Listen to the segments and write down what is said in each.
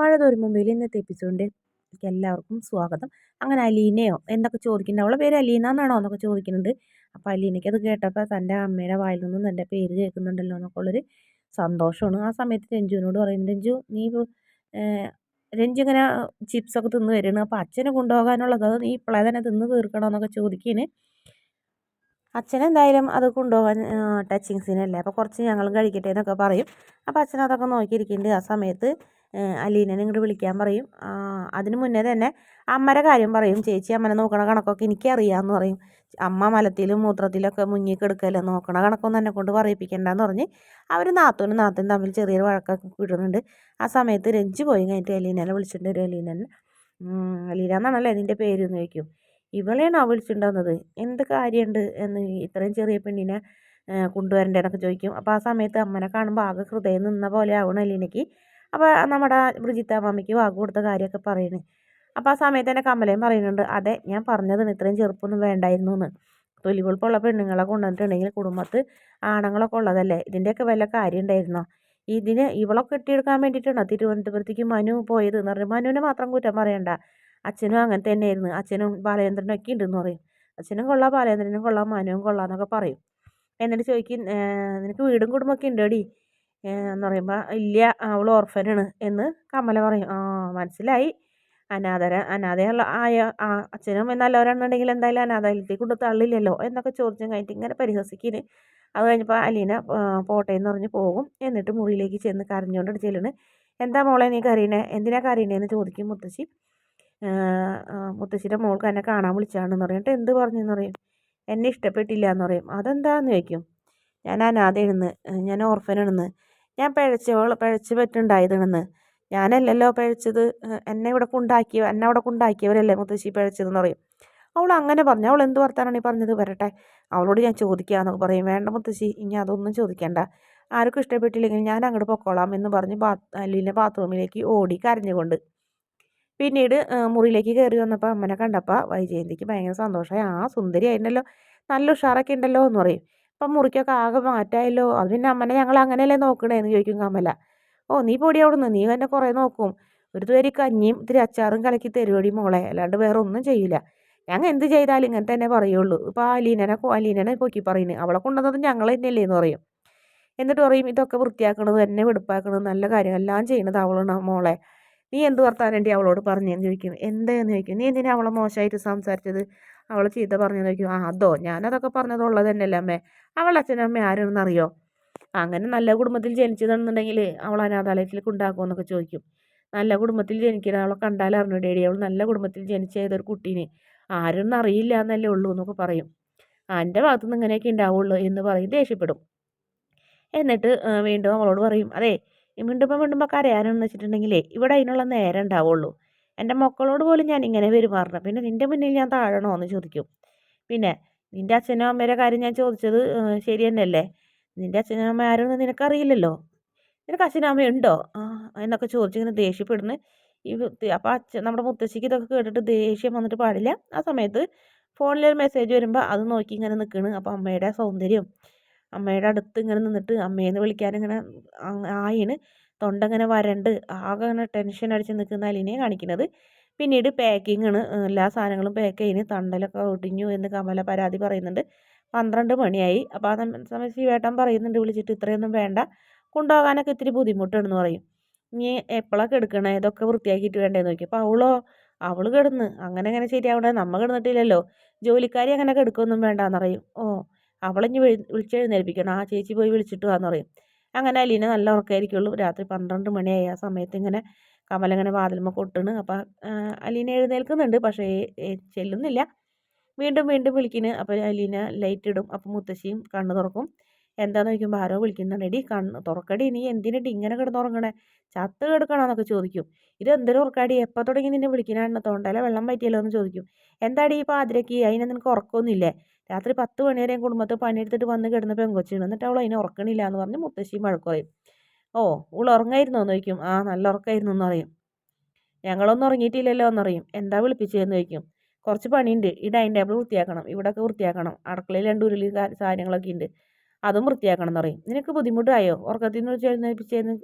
മഴ തോരുമ്പോൾ ഇന്നത്തെ എപ്പിസോഡിന്റെ എല്ലാവർക്കും സ്വാഗതം. അങ്ങനെ അലീനയോ എന്നൊക്കെ ചോദിക്കുന്നുണ്ട്? അവളെ പേര് അലീന എന്നാണോ എന്നൊക്കെ ചോദിക്കുന്നുണ്ട്. അപ്പോൾ അലീനയ്ക്ക് അത് കേട്ടപ്പോൾ തന്റെ അമ്മയുടെ വായിൽ നിന്നും തന്റെ പേര് കേൾക്കുന്നുണ്ടല്ലോ എന്നൊക്കെ ഉള്ളൊരു സന്തോഷമാണ്. ആ സമയത്ത് രഞ്ജുവിനോട് പറയും രഞ്ജു നീ രഞ്ജു ഇങ്ങനെ ചിപ്സൊക്കെ തിന്ന് വരുന്നു അപ്പോൾ അച്ഛനെ കൊണ്ടുപോകാനുള്ളത് അത് നീ ഇപ്പോഴേ തന്നെ തിന്ന് തീർക്കണമെന്നൊക്കെ ചോദിക്കേന് അച്ഛനെന്തായാലും അത് കൊണ്ടുപോകാൻ ടച്ചിങ് സീനല്ലേ അപ്പോൾ കുറച്ച് ഞങ്ങളും കഴിക്കട്ടെ എന്നൊക്കെ പറയും. അപ്പോൾ അച്ഛൻ അതൊക്കെ നോക്കിയിരിക്കുന്നുണ്ട് ആ സമയത്ത്. അലീനനെ ഇങ്ങോട്ട് വിളിക്കാൻ പറയും. അതിന് മുന്നേ തന്നെ അമ്മയുടെ കാര്യം പറയും. ചേച്ചി അമ്മനെ നോക്കണ കണക്കൊക്കെ എനിക്കറിയാമെന്ന് പറയും. അമ്മ മലത്തിലും മൂത്രത്തിലൊക്കെ മുങ്ങി കിടക്കല്ലേ നോക്കണ കണക്കൊന്നും എന്നെ കൊണ്ട് പറയിപ്പിക്കണ്ടെന്ന് പറഞ്ഞ് അവർ നാത്തൂനും നാത്തനും തമ്മിൽ ചെറിയൊരു വഴക്കൊക്കെ വിടുന്നുണ്ട് ആ സമയത്ത് രഞ്ജു പോയി കഴിഞ്ഞിട്ട് അലീനനെ വിളിച്ചിട്ടുണ്ട് ഒരു അലീനനെ. അലീന എന്നാണല്ലേ നിന്റെ പേര് എന്ന് ചോദിക്കും. ഇവളെയാണോ വിളിച്ചിട്ടുണ്ടാകുന്നത് എന്ത് കാര്യമുണ്ട്? എന്ന് ഇത്രയും ചെറിയ പെണ്ണിനെ കൊണ്ടുവരണ്ടേന്നൊക്കെ ചോദിക്കും. അപ്പോൾ ആ സമയത്ത് അമ്മനെ കാണുമ്പോൾ ആകെ ഹൃദയം നിന്ന പോലെ ആവണം അലീനയ്ക്ക്. അപ്പോൾ നമ്മുടെ ബ്രിജിത്ത മമ്മിക്ക് വാക്ക് കൊടുത്ത കാര്യമൊക്കെ പറയുന്നത് അപ്പോൾ ആ സമയത്ത് തന്നെ കമലയും പറയുന്നുണ്ട് അതെ ഞാൻ പറഞ്ഞതാണ് ഇത്രയും ചെറുപ്പമൊന്നും വേണ്ടായിരുന്നു എന്ന് തൊലികൊഴുപ്പുള്ള പെണ്ണുങ്ങളെ കൊണ്ടുവന്നിട്ടുണ്ടെങ്കിൽ കുടുംബത്ത് ആണുങ്ങളൊക്കെ ഉള്ളതല്ലേ? ഇതിന്റെയൊക്കെ വല്ല കാര്യം ഉണ്ടായിരുന്നോ? ഇതിന് ഇവളൊക്കെ കെട്ടിയെടുക്കാൻ വേണ്ടിയിട്ടാണ് തിരുവനന്തപുരത്തേക്ക് മനു പോയത്? എന്ന് പറഞ്ഞു മനുവിനെ മാത്രം കുറ്റം പറയണ്ട. അച്ഛനും അങ്ങനെ തന്നെ തന്നെയായിരുന്നു. അച്ഛനും ബാലചന്ദ്രനും ഒക്കെ ഉണ്ടെന്ന് പറയും. അച്ഛനും കൊള്ളാം ബാലചന്ദ്രനും കൊള്ളാം മനുവും കൊള്ളാം എന്നൊക്കെ പറയും. എന്നിട്ട് ചോദിക്കും നിനക്ക് വീടും കുടുംബമൊക്കെ ഉണ്ടോടി? എന്ന് പറയുമ്പോൾ ഇല്ല അവൾ ഓർഫനാണ് എന്ന് കമല പറയും. ആ മനസ്സിലായി. അനാഥര അനാഥയുള്ള ആയ ആ അച്ഛനും നല്ലവരാണെന്നുണ്ടെങ്കിൽ എന്തായാലും അനാഥാലയത്തിൽ കൊണ്ട് തള്ളില്ലല്ലോ എന്നൊക്കെ ചോദിച്ചും കഴിഞ്ഞിട്ട് ഇങ്ങനെ പരിഹസിക്കുന്നു അത് കഴിഞ്ഞപ്പോൾ അലീന പോട്ടെ എന്ന് പറഞ്ഞ് പോകും. എന്നിട്ട് മുറിയിലേക്ക് ചെന്ന് കരഞ്ഞുകൊണ്ട് ചെല്ലുന്നു. എന്താ മോളെ നീ കരയണേ? എന്തിനാ കരയണേന്ന് ചോദിക്കും മുത്തശ്ശി. മുത്തശ്ശിയുടെ മോൾക്ക് എന്നെ കാണാൻ വിളിച്ചാണെന്ന് പറഞ്ഞിട്ട് എന്ത് പറഞ്ഞെന്ന് പറയും? എന്നെ ഇഷ്ടപ്പെട്ടില്ല എന്ന് പറയും. അതെന്താന്ന് ചോദിക്കും? ഞാൻ അനാഥയാണെന്ന്. ഞാൻ ഓർഫനാണെന്ന്. ഞാൻ പിഴച്ചവൾ പിഴച്ച് പറ്റുണ്ടായതാണെന്ന്. ഞാനല്ലല്ലോ പിഴച്ചത്. എന്നെ ഇവിടെ കൊണ്ടാക്കിയ എന്നെ അവിടെ കൊണ്ടാക്കിയവരല്ലേ മുത്തശ്ശി പിഴച്ചതെന്ന് പറയും. അവൾ അങ്ങനെ പറഞ്ഞു. അവൾ എന്ത് വർത്താനാണ് ഈ പറഞ്ഞത്? വരട്ടെ. അവളോട് ഞാൻ ചോദിക്കാമെന്നൊക്കെ പറയും. വേണ്ട മുത്തശ്ശി ഇനി അതൊന്നും ചോദിക്കേണ്ട. ആർക്കും ഇഷ്ടപ്പെട്ടില്ലെങ്കിൽ ഞാൻ അങ്ങോട്ട് പൊക്കോളാം എന്ന് പറഞ്ഞ് അല്ലിന്റെ ബാത്റൂമിലേക്ക് ഓടി കരഞ്ഞുകൊണ്ട്. പിന്നീട് മുറിയിലേക്ക് കയറി വന്നപ്പോൾ അമ്മനെ കണ്ടപ്പോൾ വൈജയന്തിക്ക് ഭയങ്കര സന്തോഷമായി. ആ സുന്ദരി ആയിരുന്നല്ലോ. നല്ല ഉഷാറൊക്കെ ഉണ്ടല്ലോ എന്ന് പറയും. അപ്പം മുറിക്കൊക്കെ ആകെ മാറ്റായല്ലോ. അത് പിന്നെ അമ്മനെ ഞങ്ങൾ അങ്ങനെയല്ലേ നോക്കണേന്ന് ചോദിക്കും കമല. ഓ നീ പൊടി അവിടുന്ന്? നീ തന്നെ കുറേ നോക്കും. ഒരു തരി കഞ്ഞിയും ഇത്തിരി അച്ചാറും കലക്കി തരുവടി മോളെ. അല്ലാണ്ട് വേറെ ഒന്നും ചെയ്യില്ല ഞങ്ങൾ എന്ത് ചെയ്താലും ഇങ്ങനെ തന്നെ പറയുള്ളൂ. ഇപ്പോൾ അലീനനെ അലീനനെ പൊക്കി പറയുന്നത് അവളെ കൊണ്ടുവന്നത് ഞങ്ങൾ തന്നെയല്ലേ എന്ന് പറയും. എന്നിട്ട് പറയും ഇതൊക്കെ വൃത്തിയാക്കണത് എന്നെ വെടുപ്പാക്കണത് നല്ല കാര്യം എല്ലാം ചെയ്യണത് അവളാണ് മോളെ. നീ എന്ത് വർത്താനേണ്ടി അവളോട് പറഞ്ഞെന്ന് ചോദിക്കും. എന്താന്ന് ചോദിക്കും. നീ എന്തിനാ അവളെ മോശമായിട്ട് സംസാരിച്ചത്? അവൾ ചീത്ത പറഞ്ഞെന്ന് ചോദിക്കും. ആ അതോ? ഞാനതൊക്കെ പറഞ്ഞത് ഉള്ളത് തന്നെയല്ലേ അമ്മേ. അവൾ അച്ഛനും അമ്മ ആരാണെന്ന് അറിയോ അങ്ങനെ നല്ല കുടുംബത്തിൽ ജനിച്ചതെന്നുണ്ടെങ്കിൽ അവൾ അനാഥാലയത്തിലേക്ക് ഉണ്ടാക്കുമെന്നൊക്കെ ചോദിക്കും. നല്ല കുടുംബത്തിൽ ജനിക്കുന്ന അവളെ കണ്ടാൽ അറിഞ്ഞു ഡേഡി. അവൾ നല്ല കുടുംബത്തിൽ ജനിച്ച ഏതൊരു കുട്ടീനെ. ആരും അറിയില്ല എന്നല്ലേ ഉള്ളൂ എന്നൊക്കെ പറയും. എന്റെ ഭാഗത്തുനിന്ന് ഇങ്ങനെയൊക്കെ ഉണ്ടാവുള്ളൂ എന്ന് പറയും. ദേഷ്യപ്പെടും. എന്നിട്ട് വീണ്ടും അവളോട് പറയും. അതെ മിണ്ടുമ്പോൾ മിണ്ടുമ്പോൾ കരയാനെന്ന് വെച്ചിട്ടുണ്ടെങ്കിലേ ഇവിടെ അതിനുള്ള നേരം ഉണ്ടാവുള്ളൂ. എന്റെ മക്കളോട് പോലും ഞാൻ ഇങ്ങനെ പെരുമാറണം പിന്നെ നിന്റെ മുന്നിൽ ഞാൻ താഴണോ എന്ന് ചോദിക്കും. പിന്നെ നിന്റെ അച്ഛനും അമ്മയുടെ കാര്യം ഞാൻ ചോദിച്ചത് ശരി തന്നെയല്ലേ നിന്റെ അച്ഛനും അമ്മ ആരെന്ന് നിനക്കറിയില്ലല്ലോ? നിനക്ക് അച്ഛനും അമ്മയുണ്ടോ എന്നൊക്കെ ചോദിച്ചിങ്ങനെ ദേഷ്യപ്പെടുന്നു. ഈ അപ്പോൾ അച്ഛൻ നമ്മുടെ മുത്തശ്ശിക്ക് ഇതൊക്കെ കേട്ടിട്ട് ദേഷ്യം വന്നിട്ട് പാടില്ല. ആ സമയത്ത് ഫോണിലൊരു മെസ്സേജ് വരുമ്പോൾ അത് നോക്കി ഇങ്ങനെ നിൽക്കണ് അപ്പോൾ അമ്മയുടെ സൗന്ദര്യം. അമ്മയുടെ അടുത്ത് ഇങ്ങനെ നിന്നിട്ട് അമ്മേന്ന് വിളിക്കാനിങ്ങനെ ആയിന് തൊണ്ട ഇങ്ങനെ വരണ്ട്. ആകെ ഇങ്ങനെ ടെൻഷൻ അടിച്ച് നിൽക്കുന്ന അലിനെ കാണിക്കുന്നത് പിന്നീട് പാക്കിങ്ങാണ് എല്ലാ സാധനങ്ങളും പാക്ക് ചെയ്യുന്നു തണ്ടലൊക്കെ ഒടിഞ്ഞു എന്ന് കമല പരാതി പറയുന്നുണ്ട്. പന്ത്രണ്ട് മണിയായി. അപ്പോൾ ആ സമയത്ത് ശിവേട്ടൻ പറയുന്നുണ്ട് വിളിച്ചിട്ട് ഇത്രയൊന്നും വേണ്ട. കൊണ്ടുപോകാനൊക്കെ ഇത്തിരി ബുദ്ധിമുട്ടാണെന്ന് പറയും. ഇനി എപ്പോഴൊക്കെ എടുക്കണേ ഇതൊക്കെ വൃത്തിയാക്കിയിട്ട് വേണ്ടേ? നോക്കി അപ്പോൾ അവളോ? അവൾ കിടന്ന്. അങ്ങനെ അങ്ങനെ ശരിയാവണേ. നമ്മൾ കിടന്നിട്ടില്ലല്ലോ. ജോലിക്കാരി അങ്ങനെ കിടക്കൊന്നും വേണ്ടാന്ന് പറയും. ഓ അവളിഞ്ഞ് വിളിച്ചെഴുന്നേൽപ്പിക്കണം ആ ചേച്ചി പോയി വിളിച്ചിട്ട് വാന്ന് പറയും. അങ്ങനെ അലീന നല്ല ഉറക്കമായിരിക്കുള്ളൂ രാത്രി പന്ത്രണ്ട് മണിയായി. ആ സമയത്ത് ഇങ്ങനെ കമലങ്ങനെ വാതിലുമ്പോൾ കൊട്ടണ് അപ്പം അലീന എഴുന്നേൽക്കുന്നുണ്ട്. പക്ഷേ ചെല്ലുന്നില്ല. വീണ്ടും വീണ്ടും വിളിക്കുന്നു അപ്പോൾ അലീന ലൈറ്റ് ഇടും. അപ്പം മുത്തശ്ശിയും കണ്ണ് തുറക്കും. എന്താന്ന് ചോദിക്കുമ്പോൾ ആരോ വിളിക്കുന്നുണ്ട്. എടി കണ്ണ് തുറക്കടി. നീ എന്തിനടി ഇങ്ങനെ കിടന്നുറങ്ങണേ? ചത്ത് കിടക്കണമെന്നൊക്കെ ചോദിക്കും. ഇത് എന്തൊരു ഉറക്കാടി? എപ്പോൾ തുടങ്ങി നിന്നെ വിളിക്കാനാണ് തൊണ്ടയിലെ വെള്ളം പറ്റിയല്ലോ എന്ന് ചോദിക്കും. എന്താടി ഈ പാതിരക്ക്? അതിനെ നിനക്ക് ഉറക്കമൊന്നുമില്ലേ രാത്രി പത്ത് മണി വരെയും കുടുംബത്തിൽ പണിയെടുത്തിട്ട് വന്ന് കിടന്ന പെങ്കൊച്ചാണ് എന്നിട്ട് അവൾ അതിനെ ഉറക്കണില്ല എന്ന് പറഞ്ഞ് മുത്തശ്ശി വഴക്ക് പറയും. ഓ അവൾ ഉറങ്ങായിരുന്നോ? എന്ന് ചോദിക്കും. ആ നല്ല ഉറക്കായിരുന്നു എന്ന് പറയും. ഞങ്ങളൊന്നും ഉറങ്ങിയിട്ടില്ലല്ലോ എന്നറിയും എന്താ വിളിപ്പിച്ചതെന്ന് ചോദിക്കും. കുറച്ച് പണിയുണ്ട്. ഈ ഡൈനിങ് ടേബിൾ വൃത്തിയാക്കണം. ഇവിടെയൊക്കെ വൃത്തിയാക്കണം. അടുക്കളയിൽ രണ്ട് ഉരുളി സാധനങ്ങളൊക്കെ ഉണ്ട്. അതും വൃത്തിയാക്കണം എന്ന് പറയും. നിനക്ക് ബുദ്ധിമുട്ടായോ? ഉറക്കത്തിൽ നിന്ന് എഴുന്നേൽപ്പിച്ചതെന്ന്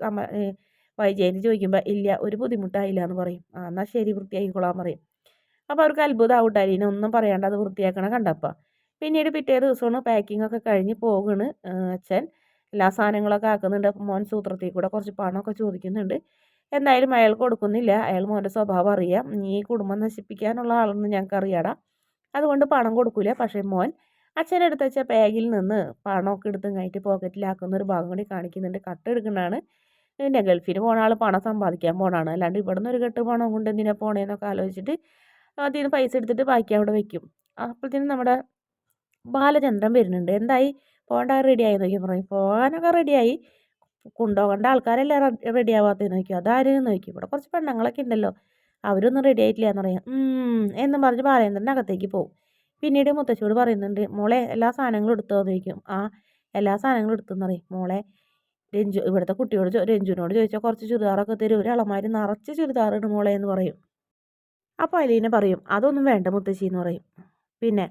വൈജയന്തി ചോദിക്കുമ്പോൾ ഇല്ല ഒരു ബുദ്ധിമുട്ടായില്ല എന്ന് പറയും. ആ എന്നാൽ ശരി വൃത്തിയാക്കിക്കോളാൻ പറയും. അപ്പോൾ അവർക്ക് അത്ഭുതമാവട്ടെ അലീന ഒന്നും പറയാണ്ട് അത് വൃത്തിയാക്കണം കണ്ടപ്പോൾ പിന്നീട് പിറ്റേ ദിവസമാണ് പാക്കിംഗ് ഒക്കെ കഴിഞ്ഞ് പോകുന്നത് അച്ഛൻ. എല്ലാ സാധനങ്ങളൊക്കെ ആക്കുന്നുണ്ട്. മോൻ സൂത്രത്തിൽ കൂടെ കുറച്ച് പണമൊക്കെ ചോദിക്കുന്നുണ്ട്. എന്തായാലും അയാൾ കൊടുക്കുന്നില്ല. അയാൾ മോന്റെ സ്വഭാവം അറിയാം. ഈ കുടുംബം നശിപ്പിക്കാനുള്ള ആളെന്ന് ഞങ്ങൾക്ക് അറിയാടാ. അതുകൊണ്ട് പണം കൊടുക്കില്ല പക്ഷേ മോൻ അച്ഛനെടുത്ത് വെച്ച ബാഗിൽ നിന്ന് പണമൊക്കെ എടുത്ത് കഴിഞ്ഞിട്ട് പോക്കറ്റിലാക്കുന്ന ഒരു ഭാഗം കൂടി കാണിക്കുന്നുണ്ട്. കട്ട് എടുക്കുന്നതാണ്. പിന്നെ ഗൾഫിന് പോണ ആൾ പണം സമ്പാദിക്കാൻ പോണാണ് അല്ലാണ്ട് ഇവിടെ നിന്ന് ഒരു കെട്ട് പണം കൊണ്ട് എന്തിനാ പോണേന്നൊക്കെ ആലോചിച്ചിട്ട് അതിൽ നിന്ന് പൈസ എടുത്തിട്ട് ബാക്കി അവിടെ വയ്ക്കും അപ്പോഴത്തേനും നമ്മുടെ ബാലചന്ദ്രൻ വരുന്നുണ്ട്. എന്തായി? പോകണ്ട റെഡിയായി നോക്കി പറഞ്ഞു പോകാനൊക്കെ റെഡിയായി കൊണ്ടുപോകേണ്ട ആൾക്കാരല്ലേ റെഡി ആവാത്തതെന്ന് നോക്കി. അതാരും നോക്കി? ഇവിടെ കുറച്ച് പെണ്ണുങ്ങളൊക്കെ ഉണ്ടല്ലോ. അവരൊന്നും റെഡി ആയിട്ടില്ല എന്ന് പറയാം. എന്നും പറഞ്ഞ് ബാലചന്ദ്രന്റെ അകത്തേക്ക് പോകും പിന്നീട് മുത്തശ്ശിയോട് പറയുന്നുണ്ട് മോളെ എല്ലാ സാധനങ്ങളും എടുത്തോ? എന്ന് ചോദിക്കും. ആ എല്ലാ സാധനങ്ങളും എടുത്തെന്ന് പറയും. മോളെ രഞ്ജു ഇവിടുത്തെ കുട്ടിയോട് രഞ്ജുവിനോട് ചോദിച്ചാൽ കുറച്ച് ചുരിദാറൊക്കെ തരും ഒരു അളമാരി നിറച്ച് ചുരിദാറിട് മോളെ എന്ന് പറയും. അപ്പോൾ അലീനെ പറയും അതൊന്നും വേണ്ട മുത്തശ്ശി എന്ന് പറയും. പിന്നെ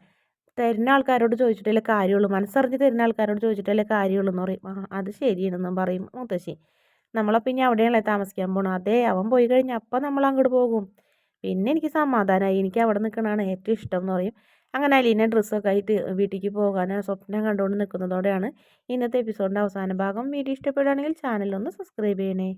തരുന്ന ആൾക്കാരോട് ചോദിച്ചിട്ടല്ലേ കാര്യമുള്ളൂ? മനസ്സറിഞ്ഞ് തരുന്ന ആൾക്കാരോട് ചോദിച്ചിട്ടല്ലേ കാര്യമുള്ളൂ എന്ന് പറയും. ആ അത് ശരിയാണെന്നും പറയും മുത്തശ്ശി. നമ്മളെ പിന്നെ അവിടെയാണല്ലേ താമസിക്കാൻ പോകണം അതെ അവൻ പോയി കഴിഞ്ഞാൽ അപ്പം നമ്മൾ അങ്ങോട്ട് പോകും. പിന്നെ എനിക്ക് സമാധാനമായി എനിക്ക് അവിടെ നിൽക്കണതാണ് ഏറ്റവും ഇഷ്ടം എന്ന് പറയും. അങ്ങനെ അലീന ഡ്രസ്സൊക്കെ ആയിട്ട് വീട്ടിലേക്ക് പോകാൻ സ്വപ്നം കണ്ടുകൊണ്ട് നിൽക്കുന്നതോടെയാണ് ഇന്നത്തെ എപ്പിസോഡിന്റെ അവസാന ഭാഗം. വീഡിയോ ഇഷ്ടപ്പെടുകയാണെങ്കിൽ ചാനലൊന്ന് സബ്സ്ക്രൈബ് ചെയ്യണേ.